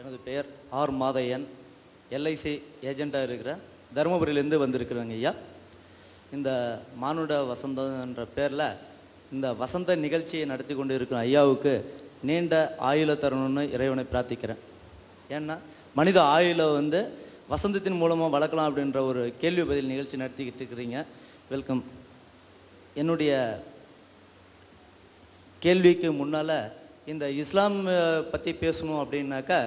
எனது பெயர் R Mathaiyan. LIC ஏஜெண்ட்டாக இருக்கிற தருமபுரியிலேருந்து வந்திருக்கிறேங்க ஐயா. இந்த மானுட வசந்தம்ன்ற பேரில் இந்த வசந்த நிகழ்ச்சியை நடத்தி கொண்டு இருக்கிற ஐயாவுக்கு நீண்ட ஆயுள தரணும்னு இறைவனை பிரார்த்திக்கிறேன். ஏன்னா மனித ஆயுளை வந்து வசந்தத்தின் மூலமாக வளர்க்கலாம் அப்படின்ற ஒரு கேள்வி பதில் நிகழ்ச்சி நடத்திக்கிட்டு இருக்கிறீங்க. வெல்கம் என்னுடைய கேள்விக்கு முன்னால் இந்த இஸ்லாம் பற்றி பேசணும் அப்படின்னாக்கா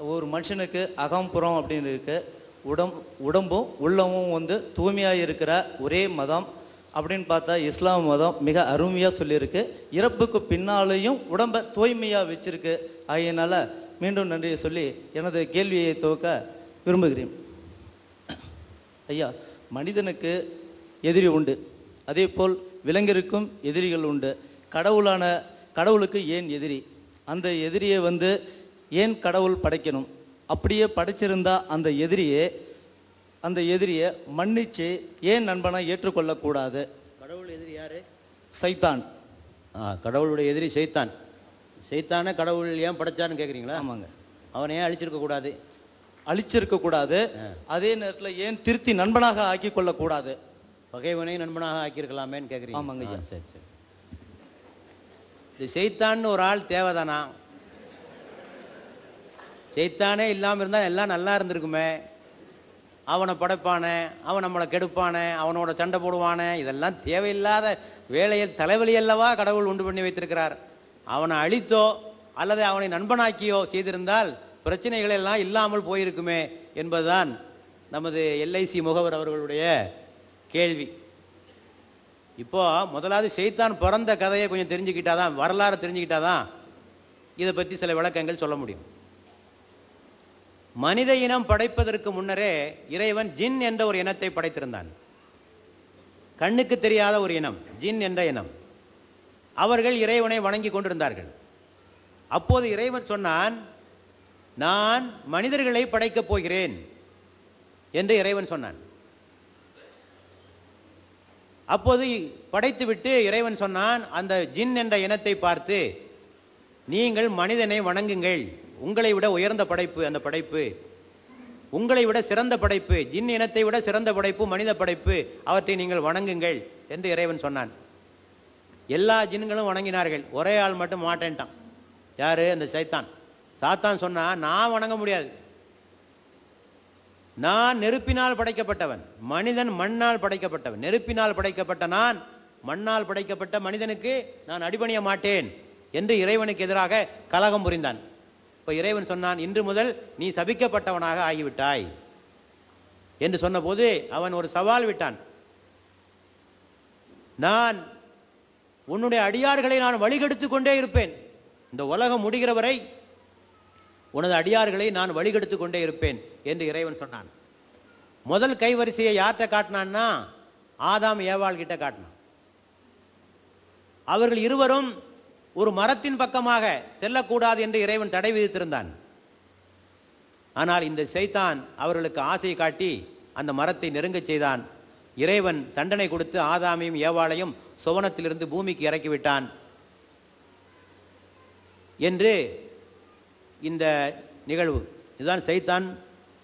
ஒரு மனுஷனுக்கு அகம்புறம் அப்படின்னு இருக்கு. உடம் உடம்பும் உள்ளமும் வந்து தூய்மையாக இருக்கிற ஒரே மதம் அப்படின்னு பார்த்தா இஸ்லாம் மதம் மிக அருமையாக சொல்லியிருக்கு. இறப்புக்கு பின்னாலேயும் உடம்பை தூய்மையாக வச்சிருக்கு. ஆகையினால மீண்டும் நன்றியை சொல்லி எனது கேள்வியை துவக்க விரும்புகிறேன். ஐயா மனிதனுக்கு எதிரி உண்டு. அதே போல் விலங்கிற்கும் எதிரிகள் உண்டு. கடவுளான கடவுளுக்கு ஏன் எதிரி? அந்த எதிரியை வந்து ஏன் கடவுள் படைக்கணும்? அப்படியே படைச்சிருந்தா அந்த எதிரியை அந்த எதிரியை மன்னிச்சு ஏன் நண்பனை ஏற்றுக்கொள்ளக்கூடாது? கடவுள் எதிரி யாரு? சைத்தான். கடவுளுடைய எதிரி சைத்தான். சைத்தானை கடவுள் ஏன் படைச்சான்னு கேட்குறீங்களா ஆமாங்க. அவனை ஏன் அழிச்சிருக்க கூடாது அழிச்சிருக்க கூடாது அதே நேரத்தில் ஏன் திருத்தி நண்பனாக ஆக்கி கொள்ளக்கூடாது பகைவனை நண்பனாக ஆக்கியிருக்கலாமேன்னு கேட்குறீங்க ஆமாங்க சரி சரி. இது செய்தான்னு ஒரு ஆள் தேவைதானா? செய்தானே இல்லாமல் இருந்தால் எல்லாம் நல்லா இருந்திருக்குமே. அவனை படைப்பானே அவன் நம்மளை கெடுப்பானே அவனோட சண்டை போடுவானே இதெல்லாம் தேவையில்லாத வேலையில் தலைவலி அல்லவா கடவுள் உண்டு பண்ணி வைத்திருக்கிறார். அவனை அழித்தோ அல்லது அவனை நண்பனாக்கியோ செய்திருந்தால் பிரச்சனைகள் எல்லாம் இல்லாமல் போயிருக்குமே என்பதுதான் நமது எல்ஐசி முகவர் அவர்களுடைய கேள்வி. இப்போ முதலாவது செய்தான் பிறந்த கதையை கொஞ்சம் தெரிஞ்சுக்கிட்டாதான் வரலாறு தெரிஞ்சுக்கிட்டாதான் இதை பற்றி சில விளக்கங்கள் சொல்ல முடியும். மனித இனம் படைப்பதற்கு முன்னரே இறைவன் ஜின் என்ற ஒரு இனத்தை படைத்திருந்தான். கண்ணுக்கு தெரியாத ஒரு இனம் ஜின் என்ற இனம். அவர்கள் இறைவனை வணங்கி கொண்டிருந்தார்கள். அப்போது இறைவன் சொன்னான் நான் மனிதர்களை படைக்கப் போகிறேன் என்று இறைவன் சொன்னான். அப்போது படைத்துவிட்டு இறைவன் சொன்னான் அந்த ஜின் என்ற இனத்தை பார்த்து நீங்கள் மனிதனை வணங்குங்கள். உங்களை விட உயர்ந்த படைப்பு அந்த படைப்பு. உங்களை விட சிறந்த படைப்பு ஜின் இனத்தை விட சிறந்த படைப்பு மனித படைப்பு அவற்றை நீங்கள் வணங்குங்கள் என்று இறைவன் சொன்னான். எல்லா ஜின்களும் வணங்கினார்கள். ஒரே ஆள் மட்டும் மாட்டேன்ட்டான். யாரு? அந்த சைத்தான். சாத்தான் சொன்னா நான் வணங்க முடியாது. நான் நெருப்பினால் படைக்கப்பட்டவன் மனிதன் மண்ணால் படைக்கப்பட்டவன். நெருப்பினால் படைக்கப்பட்ட நான் மண்ணால் படைக்கப்பட்ட மனிதனுக்கு நான் அடிபணிய மாட்டேன் என்று இறைவனுக்கு எதிராக கலகம் புரிந்தான். இப்போ இறைவன் சொன்னான் இன்று முதல் நீ சபிக்கப்பட்டவனாக ஆகிவிட்டாய். என்று சொன்னபோது அவன் ஒரு சவால் விட்டான். நான் உன்னுடைய அடியார்களை நான் வழிகெடுத்து கொண்டே இருப்பேன். இந்த உலகம் முடிகிற வரை உனது அடியார்களை நான் வழிகெடுத்து கொண்டே இருப்பேன் என்று இறைவன் சொன்னான். முதல் கைவரிசையை யார்கிட்ட காட்டினான்னா ஆதாம் ஏவாள் கிட்ட காட்டினான். அவர்கள் இருவரும் ஒரு மரத்தின் பக்கமாக செல்லக்கூடாது என்று இறைவன் தடை விதித்திருந்தான். ஆனால் இந்த சைத்தான் அவர்களுக்கு ஆசை காட்டி அந்த மரத்தை நெருங்கச் செய்தான். இறைவன் தண்டனை கொடுத்து ஆதாமையும் ஏவாளையும் சுவனத்திலிருந்து பூமிக்கு இறக்கிவிட்டான் என்று இந்த நிகழ்வு. இதுதான் சைத்தான்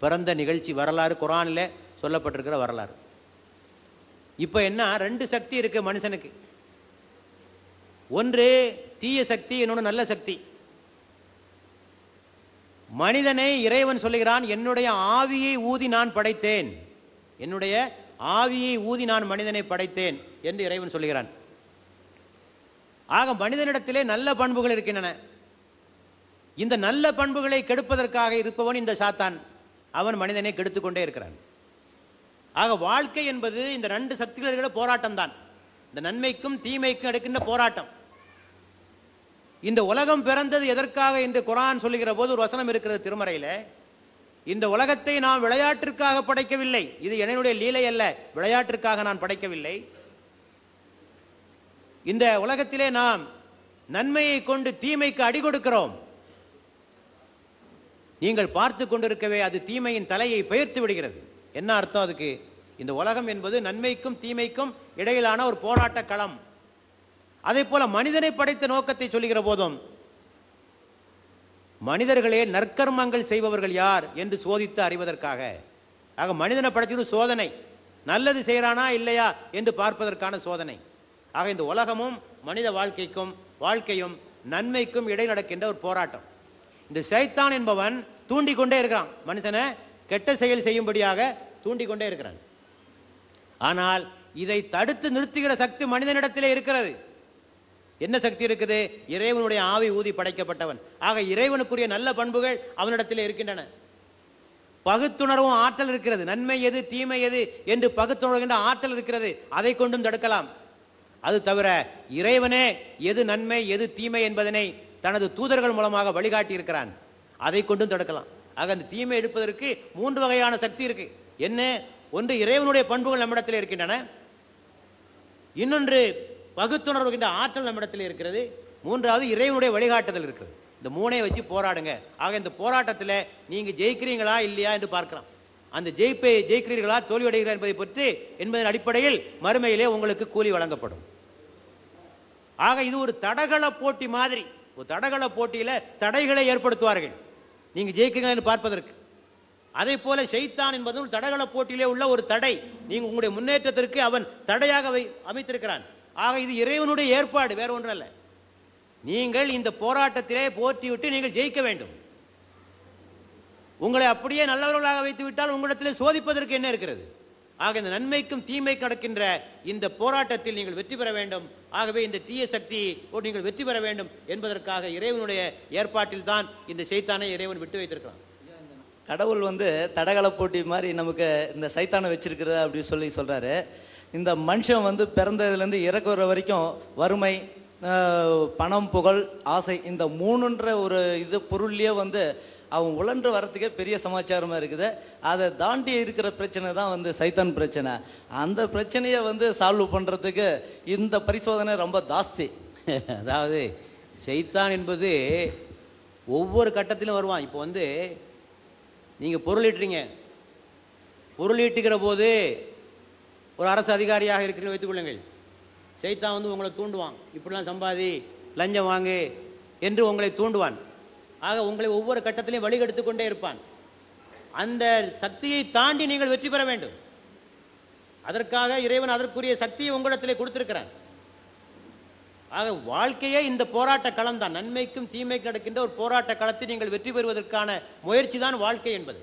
பிறந்த நிகழ்ச்சி வரலாறு. குரானில் சொல்லப்பட்டிருக்கிற வரலாறு. இப்போ என்ன? ரெண்டு சக்தி இருக்கு மனுஷனுக்கு. ஒன்று தீய சக்தி இன்னொன்று நல்ல சக்தி. மனிதனை இறைவன் சொல்லுகிறான் என்னுடைய ஆவியை ஊதி நான் படைத்தேன். என்னுடைய ஆவியை ஊதி நான் மனிதனை படைத்தேன் என்று இறைவன் சொல்லுகிறான். ஆக மனிதனிடத்திலே நல்ல பண்புகள் இருக்கின்றன. இந்த நல்ல பண்புகளை கெடுப்பதற்காக இருப்பவன் இந்த சாத்தான். அவன் மனிதனை கெடுத்துக் கொண்டே இருக்கிறான். ஆக வாழ்க்கை என்பது இந்த ரெண்டு சக்திகள் இருக்கிற போராட்டம் தான் இந்த நன்மைக்கும் தீமைக்கும் எடுக்கின்ற போராட்டம். இந்த உலகம் பிறந்தது எதற்காக என்று குரான் சொல்லுகிற போது ஒரு வசனம் இருக்கிறது திருமறையில. இந்த உலகத்தை நாம் விளையாட்டிற்காக படைக்கவில்லை. இது என்னுடைய லீலை அல்ல. விளையாட்டிற்காக நான் படைக்கவில்லை. இந்த உலகத்திலே நாம் நன்மையை கொண்டு தீமைக்கு அடி கொடுக்கிறோம். நீங்கள் பார்த்து கொண்டிருக்கவே அது தீமையின் தலையை பெயர்த்து விடுகிறது. என்ன அர்த்தம் அதுக்கு? இந்த உலகம் என்பது நன்மைக்கும் தீமைக்கும் இடையிலான ஒரு போராட்ட களம். அதே போல மனிதனை படைத்த நோக்கத்தை சொல்லுகிற போதும் மனிதர்களே நற்கர்மங்கள் செய்பவர்கள் யார் என்று சோதித்து அறிவதற்காக ஆக மனிதனை படைத்தது சோதனை நல்லது செய்கிறானா இல்லையா என்று பார்ப்பதற்கான சோதனை. ஆக இந்த உலகமும் மனித வாழ்க்கைக்கும் வாழ்க்கையும் நன்மைக்கும் இடை நடக்கின்ற ஒரு போராட்டம். இந்த சைத்தான் என்பவன் தூண்டிக்கொண்டே இருக்கிறான். மனுஷனை கெட்ட செயல் செய்யும்படியாக தூண்டிக்கொண்டே இருக்கிறான். ஆனால் இதை தடுத்து நிறுத்துகிற சக்தி மனிதனிடத்திலே இருக்கிறது. என்ன சக்தி இருக்குது? இறைவனுடைய ஆவி ஊதி படைக்கப்பட்டவன். ஆக இறைவனுக்குரிய நல்ல பண்புகள் அவனிடத்தில் இருக்கின்றன. பகுத்துணர்வும் ஆற்றல் இருக்கிறது. நன்மை எது தீமை எது என்று பகுத்துணர்கின்ற ஆற்றல் இருக்கிறது. அதை கொண்டும் தடுக்கலாம். அது தவிர இறைவனே எது நன்மை எது தீமை என்பதனை தனது தூதர்கள் மூலமாக வழிகாட்டி இருக்கிறான் அதை கொண்டும் தடுக்கலாம். ஆக அந்த தீமை எடுப்பதற்கு மூன்று வகையான சக்தி இருக்கு. என்ன? ஒன்று இறைவனுடைய பண்புகள் நம்மிடத்தில் இருக்கின்றன. இன்னொன்று பகுத்துணர்வுகின்ற ஆற்றல் நம்மிடத்தில் இருக்கிறது. மூன்றாவது இறைவனுடைய வழிகாட்டுதல் இருக்கிறது இந்த மூனை வச்சு போராடுங்க. ஆக இந்த போராட்டத்தில் நீங்கள் ஜெயிக்கிறீங்களா இல்லையா என்று பார்க்கலாம். அந்த ஜெயிப்பை ஜெயிக்கிறீர்களா தோல்வியடைகிறார் என்பதை பற்றி என்பதன் அடிப்படையில் மறுமையிலே உங்களுக்கு கூலி வழங்கப்படும். ஆக இது ஒரு தடகள போட்டி மாதிரி. ஒரு தடகள போட்டியில் தடைகளை ஏற்படுத்துவார்கள். நீங்கள் ஜெயிக்கிறீங்க என்று பார்ப்பதற்கு. அதே போல ஷைத்தான் என்பதும் தடகள போட்டியிலே உள்ள ஒரு தடை. நீங்கள் உங்களுடைய முன்னேற்றத்திற்கு அவன் தடையாக வை அமைத்திருக்கிறான். ஆக இது இறைவனுடைய ஏற்பாடு வேற ஒன்றும் அல்ல. நீங்கள் இந்த போராட்டத்திலே போற்றிவிட்டு நீங்கள் ஜெயிக்க வேண்டும். உங்களை அப்படியே நல்லவர்களாக வைத்து விட்டால் உங்களிடத்திலே சோதிப்பதற்கு என்ன இருக்கிறது? ஆக இந்த நன்மைக்கும் தீமை நடக்கின்ற இந்த போராட்டத்தில் நீங்கள் வெற்றி பெற வேண்டும். ஆகவே இந்த தீய சக்தி போட்டு நீங்கள் வெற்றி பெற வேண்டும் என்பதற்காக இறைவனுடைய ஏற்பாட்டில் தான் இந்த சைத்தானை இறைவன் விட்டு வைத்திருக்கிறான். கடவுள் வந்து தடகள போட்டி மாதிரி நமக்கு இந்த சைத்தானை வச்சிருக்கிறது அப்படி சொல்லி சொல்கிறாரு இந்த மனுஷன் வந்து பிறந்ததுலேருந்து இறக்குற வரைக்கும் வறுமை பணம் புகழ் ஆசை இந்த மூணுன்ற ஒரு இது பொருள்லேயே வந்து அவன் உழன்று வரத்துக்கே பெரிய சமாச்சாரமாக இருக்குது. அதை தாண்டி இருக்கிற பிரச்சனை தான் வந்து சைத்தான் பிரச்சனை. அந்த பிரச்சனையை வந்து சால்வ் பண்ணுறதுக்கு இந்த பரிசோதனை ரொம்ப ஜாஸ்தி. அதாவது சைத்தான் என்பது ஒவ்வொரு கட்டத்திலும் வருவான். இப்போ வந்து நீங்கள் பொருள் ஈடுறீங்க பொருள் பொருளீட்டுகிற போது ஒரு அரசு அதிகாரியாக இருக்கிறீங்க வைத்துக்கொள்ளுங்கள் செய்தான் வந்து உங்களை தூண்டுவான். இப்படிலாம் சம்பாதி லஞ்சம் வாங்கு என்று உங்களை தூண்டுவான். ஆக உங்களை ஒவ்வொரு கட்டத்திலையும் வழிகெடுத்து கொண்டே இருப்பான். அந்த சக்தியை தாண்டி நீங்கள் வெற்றி பெற வேண்டும். அதற்காக இறைவன் அதற்குரிய சக்தியை உங்களிடத்திலே கொடுத்திருக்கிறான். ஆக வாழ்க்கையே இந்த போராட்ட களம் தான் நன்மைக்கும் தீமைக்கும் நடக்கின்ற ஒரு போராட்ட களத்தில் நீங்கள் வெற்றி பெறுவதற்கான முயற்சி தான் வாழ்க்கை என்பது.